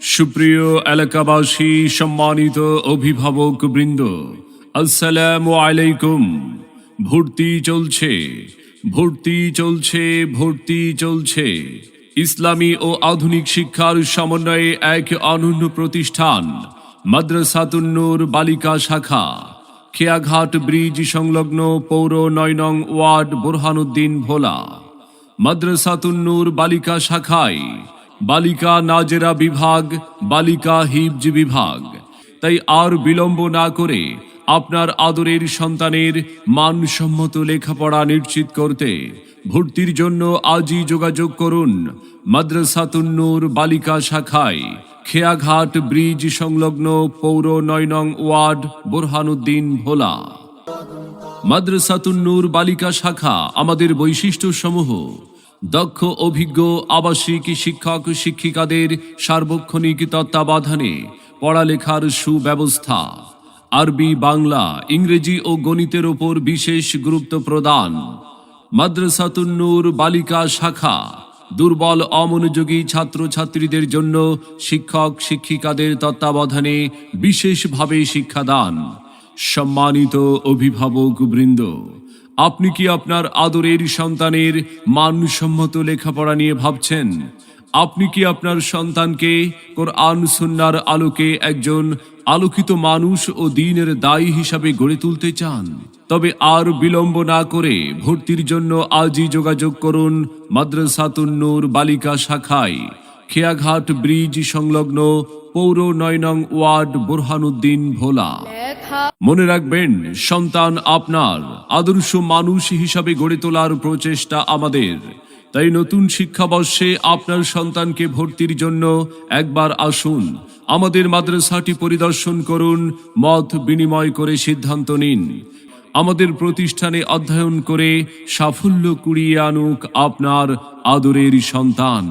সুপ্রিয় এলাকাবাসী, সম্মানিত অভিভাবক বৃন্দ, আসসালামু আলাইকুম। ভর্তি চলছে ভর্তি চলছে ভর্তি চলছে। ইসলামী ও আধুনিক শিক্ষার সমন্বয়ে এক অনন্য প্রতিষ্ঠান মাদ্রাসাতুন্নুর বালিকা শাখা, খেয়াঘাট ব্রিজ সংলগ্ন পৌর নয় নং ওয়ার্ড বোরহানুদ্দিন ভোলা। মাদ্রাসাতুন্নুর বালিকা শাখায় বালিকা নাজেরা বিভাগ, বালিকা হিবজ বিভাগ। তাই আর বিলম্ব না করে আপনার আদরের সন্তানের মানসম্মত লেখাপড়া নিশ্চিত করতে ভর্তির জন্য আজই যোগাযোগ করুন মাদ্রাসাতুন্নুর বালিকা শাখায়, খেয়াঘাট ব্রিজ সংলগ্ন পৌর নয় নং ওয়ার্ড, বোরহানুদ্দিন ভোলা। মাদ্রাসাতুন্নুর বালিকা শাখা আমাদের বৈশিষ্ট্য সমূহ দক্ষ, অভিজ্ঞ, আবাসিক, শিক্ষক, শিক্ষিকাদের সার্বক্ষণিক তত্ত্বাবধানে পড়ালেখার সুব্যবস্থা। আরবি, বাংলা, ইংরেজি ও গণিতের ওপর বিশেষ গুরুত্ব প্রদান। মাদ্রাসাতুন্নুর বালিকা শাখা, দুর্বল, অমনোযোগী ছাত্রছাত্রীদের জন্য শিক্ষক, শিক্ষিকাদের তত্ত্বাবধানে বিশেষভাবে শিক্ষাদান। সম্মানিত অভিভাবক বৃন্দ আপনি কি আপনার আদরের সন্তানের মানসম্মত লেখাপড়া নিয়ে ভাবছেন? আপনি কি আপনার সন্তানকে কোরআন সুন্নার আলোকে একজন আলোকিত মানুষ ও দিনের দায়ী হিসাবে গড়ে তুলতে চান? তবে আর বিলম্ব না করে ভর্তির জন্য আজই যোগাযোগ করুন মাদ্রাসাতুন্নুর বালিকা শাখায়। খেয়াঘাট ব্রিজ সংলগ্ন পৌর নয় নং ওয়ার্ড বোরহানুদ্দিন ভোলা। মনে রাখবেন, সন্তান আপনার আদর্শ মানুষ হিসাবে গড়ে তোলার প্রচেষ্টা আমাদের। তাই নতুন শিক্ষাবর্ষে আপনার সন্তানকে ভর্তির জন্য একবার আসুন, আমাদের মাদ্রাসাটি পরিদর্শন করুন, মত বিনিময় করে সিদ্ধান্ত নিন। আমাদের প্রতিষ্ঠানে অধ্যয়ন করে সাফল্য কুড়িয়ে আনুক আপনার আদরের সন্তান।